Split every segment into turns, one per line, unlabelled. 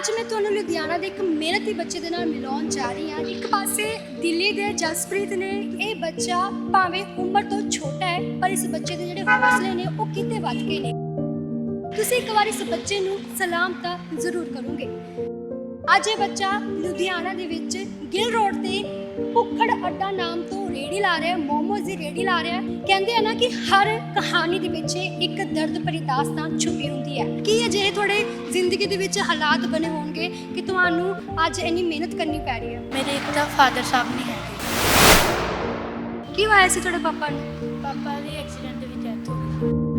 ਅੱਜ ਮੈਂ ਤੁਹਾਨੂੰ ਲੁਧਿਆਣਾ ਦੇ ਇੱਕ ਮਿਹਨਤੀ ਬੱਚੇ ਦੇ ਨਾਲ ਮਿਲਾਉਣ ਜਾ ਰਹੀ ਹਾਂ। ਇੱਕ ਪਾਸੇ ਦਿੱਲੀ ਦੇ ਜਸਪ੍ਰੀਤ ਨੇ, ਇਹ ਬੱਚਾ ਭਾਵੇਂ ਉਮਰ ਤੋਂ ਛੋਟਾ ਹੈ, ਪਰ ਇਸ ਬੱਚੇ ਦੇ ਜਿਹੜੇ ਹੌਸਲੇ ਨੇ, ਉਹ ਕਿਤੇ ਵੱਧ ਗਏ ਨੇ। ਤੁਸੀਂ ਇੱਕ ਵਾਰ ਇਸ ਬੱਚੇ ਨੂੰ ਸਲਾਮ ਤਾਂ ਜ਼ਰੂਰ ਕਰੋਗੇ। ਅੱਜ ਇਹ ਬੱਚਾ ਲੁਧਿਆਣਾ ਦੇ ਵਿੱਚ ਗਿੱਲ ਰੋਡ ਤੇ ਭੁੱਖੜ ਅੱਡਾ ਨਾਮ ਤੋਂ ਰੇੜੀ ਲਾ ਰਿਹਾ ਮੋਮੋਜ਼ ਦੀ ਰੇੜੀ ਲਾ ਰਿਹਾ ਕਹਿੰਦੇ ਆ ਨਾ ਕਿ ਹਰ ਕਹਾਣੀ ਦੇ ਪਿੱਛੇ ਇੱਕ ਦਰਦ ਭਰੀ ਦਾਸਤਾਨ ਛੁਪੀ ਹੁੰਦੀ ਹੈ। ਕੀ ਅਜਿਹੇ ਤੁਹਾਡੇ ਜ਼ਿੰਦਗੀ ਦੇ ਵਿੱਚ ਹਾਲਾਤ ਬਣੇ ਹੋਣਗੇ ਕਿ ਤੁਹਾਨੂੰ ਅੱਜ ਇੰਨੀ ਮਿਹਨਤ ਕਰਨੀ ਪੈ ਰਹੀ ਹੈ?
ਮੇਰੇ ਇੱਕ ਤਾਂ ਫਾਦਰ ਸਾਹਿਬ ਨਹੀਂ ਹੈਗੇ।
ਕੀ ਹੋਇਆ ਸੀ ਤੁਹਾਡੇ ਪਾਪਾ ਨੂੰ?
ਪਾਪਾ ਦੀ ਐਕਸੀਡੈਂਟ ਵਿੱਚ ਡੈਥ ਹੋ ਗਈ।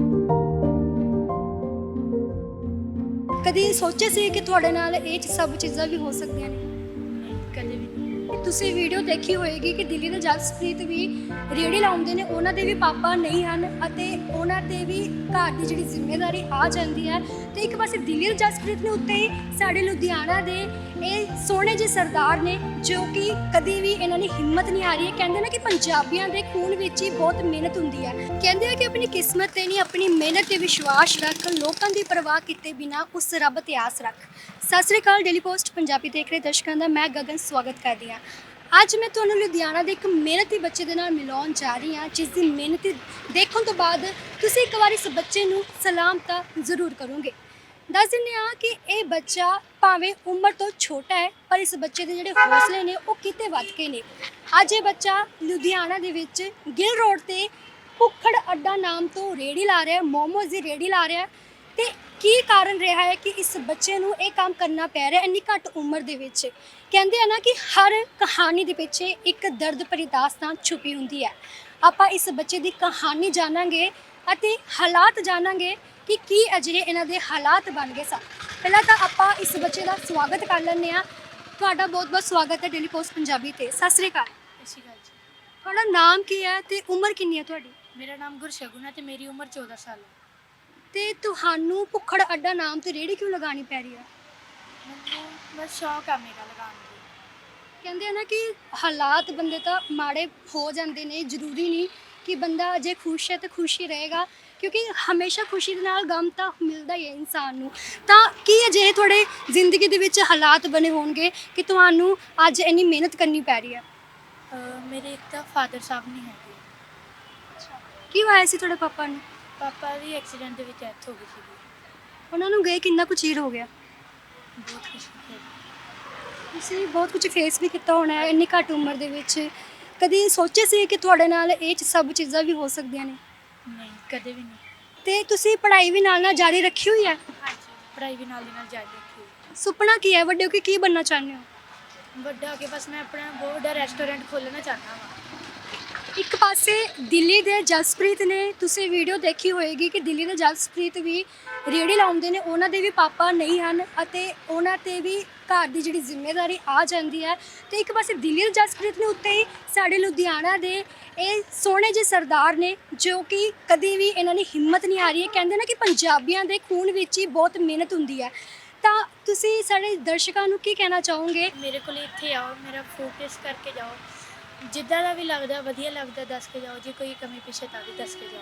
ਕਦੀ ਸੋਚਿਆ ਸੀ ਕਿ ਤੁਹਾਡੇ ਨਾਲ ਇਹ ਸਭ ਚੀਜ਼ਾਂ ਵੀ ਹੋ ਸਕਦੀਆਂ ਨੇ?
ਕਦੇ ਵੀ ਨਹੀਂ।
ਤੁਸੀਂ ਵੀਡੀਓ ਦੇਖੀ ਹੋਏਗੀ ਕਿ ਦਿੱਲੀ ਦੇ ਜਸਪ੍ਰੀਤ ਵੀ ਰੇੜੀ ਲਾਉਂਦੇ ਨੇ, ਉਹਨਾਂ ਦੇ ਵੀ ਪਾਪਾ ਨਹੀਂ ਹਨ ਅਤੇ ਉਹਨਾਂ ਤੇ ਵੀ ਘਰ ਦੀ ਜਿਹੜੀ ਜ਼ਿੰਮੇਵਾਰੀ ਆ ਜਾਂਦੀ ਹੈ। ਤੇ ਇੱਕ ਪਾਸੇ ਦਿੱਲੀ ਜਸਪ੍ਰੀਤ ਨੇ ਉੱਤੇ ਹੀ ਸਾਡੇ ਲੁਧਿਆਣਾ ਦੇ ਇਹ ਸੋਹਣੇ ਜਿਹੇ ਸਰਦਾਰ ਨੇ, ਜੋ ਕਿ ਕਦੀ ਵੀ ਇਹਨਾਂ ਦੀ ਹਿੰਮਤ ਨਹੀਂ ਆ ਰਹੀ ਹੈ ਕਹਿੰਦੇ ਨੇ ਕਿ ਪੰਜਾਬੀਆਂ ਦੇ ਖੂਨ ਵਿੱਚ ਹੀ ਬਹੁਤ ਮਿਹਨਤ ਹੁੰਦੀ ਹੈ। ਕਹਿੰਦੇ ਆ ਕਿ ਆਪਣੀ ਕਿਸਮਤ ਤੇ ਨਹੀਂ, ਆਪਣੀ ਮਿਹਨਤ ਤੇ ਵਿਸ਼ਵਾਸ ਰੱਖ, ਲੋਕਾਂ ਦੀ ਪਰਵਾਹ ਕੀਤੇ ਬਿਨਾ ਉਸ ਰੱਬ ਤੇ ਆਸ ਰੱਖ। ਸਤਿ ਸ੍ਰੀ ਅਕਾਲ ਡੇਲੀ ਪੋਸਟ ਪੰਜਾਬੀ ਦੇਖ ਰਹੇ ਦਰਸ਼ਕਾਂ ਦਾ ਮੈਂ ਗਗਨ ਸਵਾਗਤ ਕਰਦੀ ਹਾਂ। ਅੱਜ ਮੈਂ ਤੁਹਾਨੂੰ ਲੁਧਿਆਣਾ ਦੇ ਇੱਕ ਮਿਹਨਤੀ ਬੱਚੇ ਦੇ ਨਾਲ ਮਿਲਾਉਣ ਜਾ ਰਹੀ ਹਾਂ, ਜਿਸ ਦੀ ਮਿਹਨਤ ਦੇਖਣ ਤੋਂ ਬਾਅਦ ਤੁਸੀਂ ਇੱਕ ਵਾਰ ਇਸ ਬੱਚੇ ਨੂੰ ਸਲਾਮ ਤਾਂ ਜ਼ਰੂਰ ਕਰੋਗੇ। ਦੱਸ ਦਿੰਦੇ ਹਾਂ ਕਿ ਇਹ ਬੱਚਾ ਭਾਵੇਂ ਉਮਰ ਤੋਂ ਛੋਟਾ ਹੈ, ਪਰ ਇਸ ਬੱਚੇ ਦੇ ਜਿਹੜੇ ਹੌਸਲੇ ਨੇ ਉਹ ਕਿਤੇ ਵੱਧ ਕੇ ਨੇ। ਅੱਜ ਇਹ ਬੱਚਾ ਲੁਧਿਆਣਾ ਦੇ ਵਿੱਚ ਗਿੱਲ ਰੋਡ ਤੇ ਭੁੱਖੜ ਅੱਡਾ ਨਾਮ ਤੋਂ ਰੇੜੀ ਲਾ ਰਿਹਾ ਮੋਮੋਜ਼ ਦੀ ਰੇੜੀ ਲਾ ਰਿਹਾ ਤੇ ਕੀ ਕਾਰਨ ਰਿਹਾ ਹੈ ਕਿ ਇਸ ਬੱਚੇ ਨੂੰ ਇਹ ਕੰਮ ਕਰਨਾ ਪੈ ਰਿਹਾ ਇੰਨੀ ਘੱਟ ਉਮਰ ਦੇ ਵਿੱਚ? ਕਹਿੰਦੇ ਆ ਨਾ ਕਿ ਹਰ ਕਹਾਣੀ ਦੇ ਪਿੱਛੇ ਇੱਕ ਦਰਦ ਭਰੀ ਦਾਸਤਾਨ ਛੁਪੀ ਹੁੰਦੀ ਹੈ। ਆਪਾਂ ਇਸ ਬੱਚੇ ਦੀ ਕਹਾਣੀ ਜਾਣਾਂਗੇ ਅਤੇ ਹਾਲਾਤ ਜਾਣਾਂਗੇ ਕਿ ਕੀ ਅਜਿਹੇ ਇਹਨਾਂ ਦੇ ਹਾਲਾਤ ਬਣ ਗਏ ਸਨ। ਪਹਿਲਾਂ ਤਾਂ ਆਪਾਂ ਇਸ ਬੱਚੇ ਦਾ ਸਵਾਗਤ ਕਰ ਲੈਂਦੇ ਆ ਤੁਹਾਡਾ ਬਹੁਤ-ਬਹੁਤ ਸਵਾਗਤ ਹੈ ਡੇਲੀ ਪੋਸਟ ਪੰਜਾਬੀ ਤੇ। ਸਤਿ ਸ੍ਰੀ ਅਕਾਲ।
ਇਸੀ ਗੱਲ 'ਚ
ਤੁਹਾਡਾ ਨਾਮ ਕੀ ਹੈ ਤੇ ਉਮਰ ਕਿੰਨੀ ਹੈ ਤੁਹਾਡੀ?
ਮੇਰਾ ਨਾਮ ਗੁਰਸ਼ਗੁਨ ਹੈ ਤੇ ਮੇਰੀ ਉਮਰ 14 ਸਾਲ ਹੈ।
ਤੇ ਤੁਹਾਨੂੰ ਭੁੱਖੜ ਅੱਡਾ ਨਾਮ ਤੇ ਰੇੜੀ ਕਿਉਂ ਲਗਾਣੀ ਪੈ ਰਹੀ ਹੈ
ਮੈਨੂੰ ਬਸ ਸ਼ੌਕ ਆ ਮੇਰਾ ਲਗਾਉਣ ਦੀ।
ਕਹਿੰਦੇ ਆ ਨਾ ਕਿ ਹਾਲਾਤ ਬੰਦੇ ਤਾਂ ਮਾੜੇ ਹੋ ਜਾਂਦੇ ਨੇ ਜ਼ਰੂਰੀ ਨਹੀਂ ਕਿ ਬੰਦਾ ਜੇ ਖੁਸ਼ ਹੈ ਤਾਂ ਖੁਸ਼ ਹੀ ਰਹੇਗਾ ਕਿਉਂਕਿ ਹਮੇਸ਼ਾ ਖੁਸ਼ੀ ਦੇ ਨਾਲ ਗਮ ਤਾਂ ਮਿਲਦਾ ਹੀ ਹੈ ਇਨਸਾਨ ਨੂੰ। ਤਾਂ ਕੀ ਅਜਿਹੇ ਤੁਹਾਡੇ ਜ਼ਿੰਦਗੀ ਦੇ ਵਿੱਚ ਹਾਲਾਤ ਬਣੇ ਹੋਣਗੇ ਕਿ ਤੁਹਾਨੂੰ ਅੱਜ ਇੰਨੀ ਮਿਹਨਤ ਕਰਨੀ ਪੈ ਰਹੀ ਹੈ?
ਅਹ ਮੇਰੇ ਇੱਕ ਤਾਂ ਫਾਦਰ ਸਾਹਿਬ ਨਹੀਂ ਹੈਗੇ।
ਕੀ ਹੋਇਆ ਸੀ ਤੁਹਾਡੇ ਪਾਪਾ ਨੂੰ?
ਪਾਪਾ ਦੀ ਐਕਸੀਡੈਂਟ ਦੇ ਵਿੱਚ ਡੈਥ ਹੋ ਗਈ ਸੀ
ਉਹਨਾਂ ਨੂੰ ਗਏ ਕਿੰਨਾ ਕੁ ਚਿਰ ਹੋ ਗਿਆ?
ਬਹੁਤ ਹੈ
ਤੁਸੀਂ ਬਹੁਤ ਕੁਝ ਫੇਸ ਵੀ ਕੀਤਾ ਹੋਣਾ ਹੈ ਇੰਨੀ ਘੱਟ ਉਮਰ ਦੇ ਵਿੱਚ। ਕਦੀ ਸੋਚਿਆ ਸੀ ਕਿ ਤੁਹਾਡੇ ਨਾਲ ਇਹ ਚ- ਸਭ ਚੀਜ਼ਾਂ ਵੀ ਹੋ ਸਕਦੀਆਂ ਨੇ?
ਨਹੀਂ ਕਦੇ ਵੀ ਨਹੀਂ।
ਤੇ ਤੁਸੀਂ ਪੜ੍ਹਾਈ ਵੀ ਨਾਲ ਨਾਲ ਜਾਰੀ ਰੱਖੀ ਹੋਈ ਹੈ?
ਹਾਂਜੀ ਪੜ੍ਹਾਈ ਵੀ ਨਾਲ ਦੀ ਨਾਲ ਜਾਰੀ ਰੱਖੀ ਹੋਈ।
ਸੁਪਨਾ ਕੀ ਹੈ ਵੱਡੇ ਹੋ ਕੇ ਕੀ ਬਣਨਾ ਚਾਹੁੰਦੇ ਹੋ?
ਵੱਡਾ ਹੋ ਕੇ ਬਸ ਮੈਂ ਆਪਣਾ ਬਹੁਤ ਵੱਡਾ ਰੈਸਟੋਰੈਂਟ ਖੋਲ੍ਹਣਾ ਚਾਹੁੰਦਾ ਹਾਂ
ਇੱਕ ਪਾਸੇ ਦਿੱਲੀ ਦੇ ਜਸਪ੍ਰੀਤ ਨੇ, ਤੁਸੀਂ ਵੀਡੀਓ ਦੇਖੀ ਹੋਏਗੀ ਕਿ ਦਿੱਲੀ ਦੇ ਜਸਪ੍ਰੀਤ ਵੀ ਰੇੜੀ ਲਾਉਂਦੇ ਨੇ, ਉਹਨਾਂ ਦੇ ਵੀ ਪਾਪਾ ਨਹੀਂ ਹਨ ਅਤੇ ਉਹਨਾਂ ਤੇ ਵੀ ਘਰ ਦੀ ਜਿਹੜੀ ਜ਼ਿੰਮੇਵਾਰੀ ਆ ਜਾਂਦੀ ਹੈ। ਤੇ ਇੱਕ ਪਾਸੇ ਦਿੱਲੀ ਦੇ ਜਸਪ੍ਰੀਤ ਨੇ ਉੱਤੇ ਹੀ ਸਾਡੇ ਲੁਧਿਆਣਾ ਦੇ ਇਹ ਸੋਹਣੇ ਜਿਹੇ ਸਰਦਾਰ ਨੇ, ਜੋ ਕਿ ਕਦੀ ਵੀ ਇਹਨਾਂ ਦੀ ਹਿੰਮਤ ਨਹੀਂ ਹਾਰੀ। ਹੈ ਕਹਿੰਦੇ ਨਾ ਕਿ ਪੰਜਾਬੀਆਂ ਦੇ ਖੂਨ ਵਿੱਚ ਹੀ ਬਹੁਤ ਮਿਹਨਤ ਹੁੰਦੀ ਹੈ। ਤਾਂ ਤੁਸੀਂ ਸਾਡੇ ਦਰਸ਼ਕਾਂ ਨੂੰ ਕੀ ਕਹਿਣਾ ਚਾਹੋਗੇ?
ਮੇਰੇ ਕੋਲ ਇੱਥੇ ਆਓ, ਮੇਰਾ ਫੋਕਸ ਕਰਕੇ ਜਾਓ। ਜਿੱਦਾਂ ਦਾ ਵੀ ਲੱਗਦਾ ਵਧੀਆ ਲੱਗਦਾ ਦੱਸ ਕੇ ਜਾਓ। ਜੇ ਕੋਈ ਕਮੀ ਪਿੱਛੇ ਤਾਂ ਵੀ ਦੱਸ ਕੇ ਜਾਓ।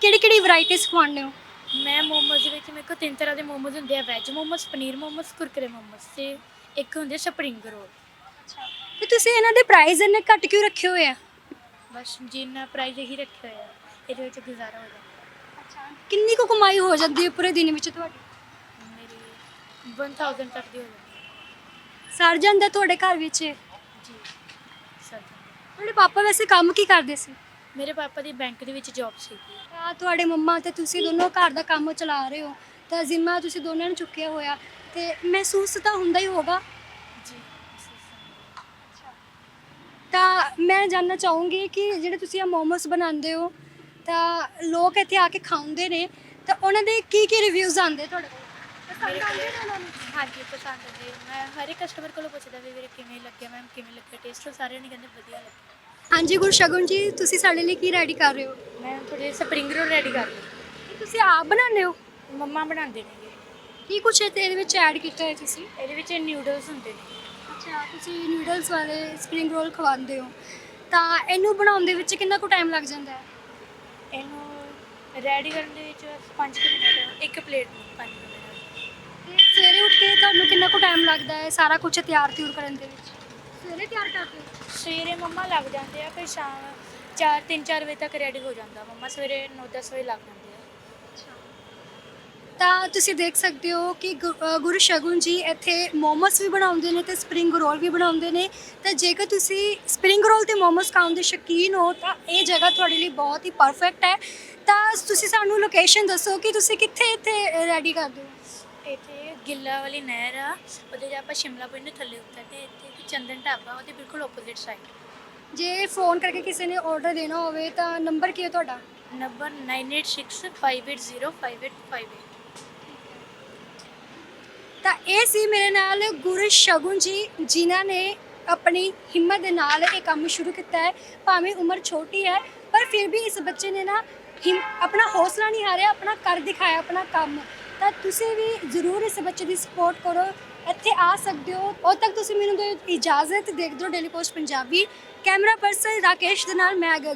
ਕਿਹੜੀ ਕਿਹੜੀ ਵੈਰਾਈਟੀਜ਼ ਖਵਾਉਂਦੇ ਹੋ?
ਮੈਂ ਮੋਮੋਜ਼ ਵਿੱਚ ਮੇਰੇ ਕੋਲ ਤਿੰਨ ਤਰ੍ਹਾਂ ਦੇ ਮੋਮੋਜ਼ ਹੁੰਦੇ ਆ। ਵੈਜ ਮੋਮੋਜ਼ ਪਨੀਰ ਮੋਮੋਜ਼ ਕੁਰਕਰੇ ਮੋਮੋਜ਼ ਤੇ ਇੱਕ ਹੁੰਦੇ ਸਪਰਿੰਗ ਰੋਲ।
ਤੇ ਤੁਸੀਂ ਇਹਨਾਂ ਦੇ ਪ੍ਰਾਈਸ ਇੰਨੇ ਘੱਟ ਕਿਉਂ ਰੱਖੇ ਹੋਏ ਆ?
ਬਸ ਜਿੰਨਾ ਪ੍ਰਾਈਸ ਇਹੀ ਰੱਖਿਆ ਹੋਇਆ ਇਹਦੇ ਵਿੱਚ ਗੁਜ਼ਾਰਾ ਹੋ ਜਾਂਦਾ।
ਕਿੰਨੀ ਕੁ ਕਮਾਈ ਹੋ ਜਾਂਦੀ ਹੈ ਪੂਰੇ ਦਿਨ ਵਿੱਚ ਤੁਹਾਡੀ?
ਮੇਰੀ 1000 ਤੱਕ ਦੀ ਹੋ ਜਾਂਦੀ
ਸਰ ਜਾਂਦਾ ਤੁਹਾਡੇ ਘਰ ਵਿੱਚ
ਹੈ। ਜੀ।
ਤੁਹਾਡੇ ਪਾਪਾ ਵੈਸੇ ਕੰਮ ਕੀ ਕਰਦੇ ਸੀ?
ਮੇਰੇ ਪਾਪਾ ਦੀ ਬੈਂਕ ਦੇ ਵਿੱਚ ਜੌਬ ਸੀਗੀ
ਤਾਂ ਤੁਹਾਡੇ ਮੰਮਾ ਤੇ ਤੁਸੀਂ ਦੋਨੋਂ ਘਰ ਦਾ ਕੰਮ ਚਲਾ ਰਹੇ ਹੋ ਤਾਂ ਜ਼ਿੰਮਾ ਤੁਸੀਂ ਦੋਨਾਂ ਨੇ ਚੁੱਕਿਆ ਹੋਇਆ ਤੇ ਮਹਿਸੂਸ ਤਾਂ ਹੁੰਦਾ ਹੀ ਹੋਗਾ
ਜੀ
ਤਾਂ ਮੈਂ ਜਾਨਣਾ ਚਾਹੂੰਗੀ ਕਿ ਜਿਹੜੇ ਤੁਸੀਂ ਆ ਮੋਮੋਸ ਬਣਾਉਂਦੇ ਹੋ ਤਾਂ ਲੋਕ ਇੱਥੇ ਆ ਕੇ ਖਾਉਂਦੇ ਨੇ ਤਾਂ ਉਹਨਾਂ ਦੇ ਕੀ ਕੀ ਰਿਵਿਊਜ਼ ਆਉਂਦੇ ਤੁਹਾਡੇ ਕੋਲ?
ਹਾਂਜੀ ਪਸੰਦ ਹੈ ਮੈਂ ਹਰ ਇੱਕ ਕਸਟਮਰ ਕੋਲੋਂ ਪੁੱਛਦਾ ਵੀ ਵੀਰੇ ਕਿਵੇਂ ਲੱਗਿਆ ਮੈਮ ਕਿਵੇਂ ਲੱਗਿਆ? ਟੇਸਟ ਸਾਰਿਆਂ ਨੇ ਕਹਿੰਦੇ ਵਧੀਆ ਲੱਗਿਆ
ਹਾਂਜੀ ਗੁਰਸ਼ਗੁਨ ਜੀ ਤੁਸੀਂ ਸਾਡੇ ਲਈ ਕੀ ਰੈਡੀ ਕਰ ਰਹੇ ਹੋ?
ਮੈਂ ਥੋੜੇ ਸਪਰਿੰਗ ਰੋਲ ਰੈਡੀ ਕਰ ਲਈ
ਇਹ ਤੁਸੀਂ ਆਪ ਬਣਾਉਂਦੇ ਹੋ?
ਮੰਮਾ ਬਣਾਉਂਦੇ ਨੇਗੇ
ਕੀ ਕੁਛ ਇਹਦੇ ਵਿੱਚ ਐਡ ਕੀਤਾ ਹੈ ਤੁਸੀਂ?
ਇਹਦੇ ਵਿੱਚ ਨਿਊਡਲਸ ਹੁੰਦੇ ਨੇ।
ਅੱਛਾ ਤੁਸੀਂ ਨੂਡਲਸ ਵਾਲੇ ਸਪਰਿੰਗ ਰੋਲ ਖਵਾਉਂਦੇ ਹੋ। ਤਾਂ ਇਹਨੂੰ ਬਣਾਉਣ ਦੇ ਵਿੱਚ ਕਿੰਨਾ ਕੁ ਟਾਈਮ ਲੱਗ ਜਾਂਦਾ ਹੈ?
ਇਹਨੂੰ ਰੈਡੀ ਕਰਨ ਦੇ ਵਿੱਚ 5 ਮਿੰਟ ਇੱਕ ਪਲੇਟ ਨੂੰ 5 ਮਿੰਟ।
ਤੇ ਸਵੇਰੇ ਉੱਠ ਕੇ ਟਾਈਮ ਲੱਗਦਾ ਹੈ ਸਾਰਾ ਕੁਝ ਤਿਆਰ ਤਿਉਰ ਕਰਨ ਦੇ ਵਿੱਚ ਸਵੇਰੇ ਤਿਆਰ ਕਰਦੇ ਹੋ
ਸਵੇਰੇ ਮੰਮਾ ਲੱਗ ਜਾਂਦੇ ਆ ਫਿਰ ਸ਼ਾਮ 4 3-4 ਵਜੇ ਤੱਕ ਰੈਡੀ ਹੋ ਜਾਂਦਾ ਮੰਮਾ ਸਵੇਰੇ 9-10 ਵਜੇ ਲੱਗ ਜਾਂਦੇ ਆ
ਤਾਂ ਤੁਸੀਂ ਦੇਖ ਸਕਦੇ ਹੋ ਕਿ ਗੁ- ਅ, ਗੁਰੂ ਸ਼ਗੁਨ ਜੀ ਇੱਥੇ ਮੋਮੋਸ ਵੀ ਬਣਾਉਂਦੇ ਨੇ ਤੇ ਸਪਰਿੰਗ ਰੋਲ ਵੀ ਬਣਾਉਂਦੇ ਨੇ ਤਾਂ ਜੇਕਰ ਤੁਸੀਂ ਸਪਰਿੰਗ ਰੋਲ ਤੇ ਮੋਮੋਸ ਖਾਣ ਦੇ ਸ਼ੌਕੀਨ ਹੋ ਤਾਂ ਇਹ ਜਗ੍ਹਾ ਤੁਹਾਡੇ ਲਈ ਬਹੁਤ ਹੀ ਪਰਫੈਕਟ ਹੈ ਤਾਂ ਤੁਸੀਂ ਸਾਨੂੰ ਲੋਕੇਸ਼ਨ ਦੱਸੋ ਕਿ ਤੁਸੀਂ ਕਿੱਥੇ ਇੱਥੇ ਰੈਡੀ ਕਰਦੇ ਹੋ
ਇੱਥੇ ਗਿੱਲਾ ਵਾਲੀ ਨਹਿਰ ਆ ਉਹਦੇ 'ਚ ਆਪਾਂ ਸ਼ਿਮਲਾ ਪਿੰਡ ਥੱਲੇ ਉਤਰਦੇ ਇੱਥੇ ਇੱਕ ਚੰਦਨ ਢਾਬਾ ਉਹਦੇ ਬਿਲਕੁਲ ਆਪੋਜ਼ਿਟ ਸਾਈਡ
ਜੇ ਫੋਨ ਕਰਕੇ ਕਿਸੇ ਨੇ ਆਰਡਰ ਦੇਣਾ ਹੋਵੇ ਤਾਂ ਨੰਬਰ ਕੀ ਹੈ ਤੁਹਾਡਾ?
ਨੰਬਰ 9865805858
ਤਾਂ ਇਹ ਸੀ ਮੇਰੇ ਨਾਲ ਗੁਰੂ ਸ਼ਗੁਨ ਜੀ ਜਿਨ੍ਹਾਂ ਨੇ ਆਪਣੀ ਹਿੰਮਤ ਦੇ ਨਾਲ ਇਹ ਕੰਮ ਸ਼ੁਰੂ ਕੀਤਾ ਹੈ। ਭਾਵੇਂ ਉਮਰ ਛੋਟੀ ਹੈ ਪਰ ਫਿਰ ਵੀ ਇਸ ਬੱਚੇ ਨੇ ਨਾ ਹਿੰਮ- ਆਪਣਾ ਹੌਸਲਾ ਨਹੀਂ ਹਾਰਿਆ ਆਪਣਾ ਕਰ ਦਿਖਾਇਆ ਆਪਣਾ ਕੰਮ। ਤਾਂ ਤੁਸੀਂ ਵੀ ਜ਼ਰੂਰ ਇਸ ਬੱਚੇ ਦੀ ਸਪੋਰਟ ਕਰੋ, ਇੱਥੇ ਆ ਸਕਦੇ ਹੋ। ਉਦੋਂ ਤੱਕ ਤੁਸੀਂ ਮੈਨੂੰ ਦਿਓ ਇਜਾਜ਼ਤ ਦੇਖਦੇ ਹੋ Daily Post Punjabi. Camera person Rakesh ਦੇ ਨਾਲ, ਮੈਂ ਗਗਨ